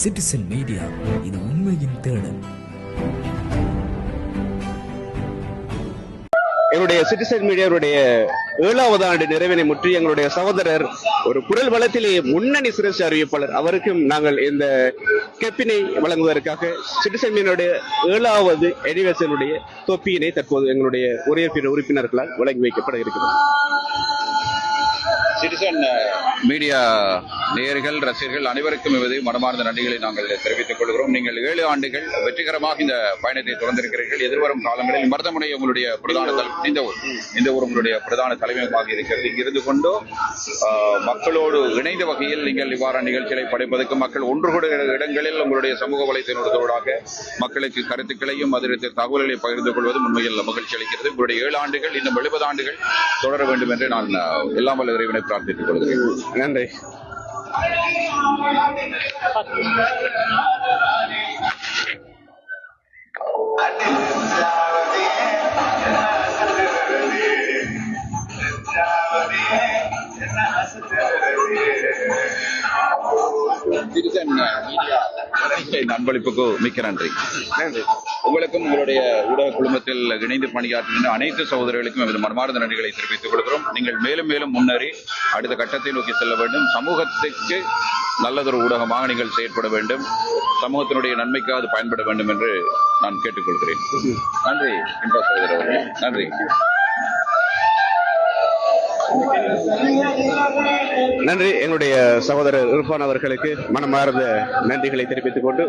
Citizen media இது உண்மையின் தேடல். எங்களுடைய சிட்டிசன் மீடியாவுடைய ஏழாவது ஆண்டு நிறைவினை முற்றி எங்களுடைய சகோதரர் ஒரு குரல் வளத்திலே முன்னணி சிறப்பு அறிவிப்பாளர். அவருக்கும் நாங்கள் இந்த கெப்பினை வழங்குவதற்காக சிட்டிசன் மீடியாவுடைய ஏழாவது எடிவேசனுடைய தொப்பியினை தற்போது எங்களுடைய உரையற்பின் உறுப்பினர்களால் வழங்கி வைக்கப்பட இருக்கிறது. சிட்டிசன் மீடியா நேயர்கள் ரசிகர்கள் அனைவருக்கும் எமது மனமார்ந்த நன்றிகளை நாங்கள் தெரிவித்துக் கொள்கிறோம். நீங்கள் ஏழு ஆண்டுகள் வெற்றிகரமாக இந்த பயணத்தை தொடர்ந்திருக்கிறீர்கள். எதிர்வரும் காலங்களில் மருதமுனை உங்களுடைய பிரதான இந்த ஊர். இந்த ஊர். உங்களுடைய பிரதான தலைமையகமாக இருக்கிறது. இங்கிருந்து கொண்டு மக்களோடு இணைந்த வகையில் நீங்கள் இவ்வாறான நிகழ்ச்சிகளை படைப்பதற்கு மக்கள் ஒன்று கூடுகிற இடங்களில் உங்களுடைய சமூக வலைத்தளத்தோடாக மக்களுக்கு கருத்துக்களையும் அதில் தகவல்களை பகிர்ந்து கொள்வதும் உண்மையில் மகிழ்ச்சி அளிக்கிறது. உங்களுடைய ஏழு ஆண்டுகள் இன்னும் எழுபது ஆண்டுகள் தொடர வேண்டும் என்று நான் எல்லாம் வல்ல இறைவனை பிரார்த்தித்துக் கொள்கிறேன் நன்றி சிட்டிசன் மீடியா இந்த அன்பளிப்புக்கு மிக்க நன்றி. உங்களுக்கும் உங்களுடைய ஊடக குழுமத்தில் இணைந்து பணியாற்றுகின்ற அனைத்து சகோதரர்களுக்கும் எமது மனமார்ந்த நன்றிகளை தெரிவித்துக் கொள்கிறோம். நீங்கள் மேலும் மேலும் முன்னேறி அடுத்த கட்டத்தை நோக்கி செல்ல வேண்டும். சமூகத்துக்கு நல்லதொரு ஊடகமாக நீங்கள் செயற்பட வேண்டும். சமூகத்தினுடைய நன்மைக்காக அது பயன்பட வேண்டும் என்று நான் கேட்டுக்கொள்கிறேன். நன்றி. இன்பா சகோதரர் நன்றி. நன்றி. எங்களுடைய சகோதரர் இர்ஃபான் அவர்களுக்கு மனமார்ந்த நன்றிகளை தெரிவித்துக் கொண்டு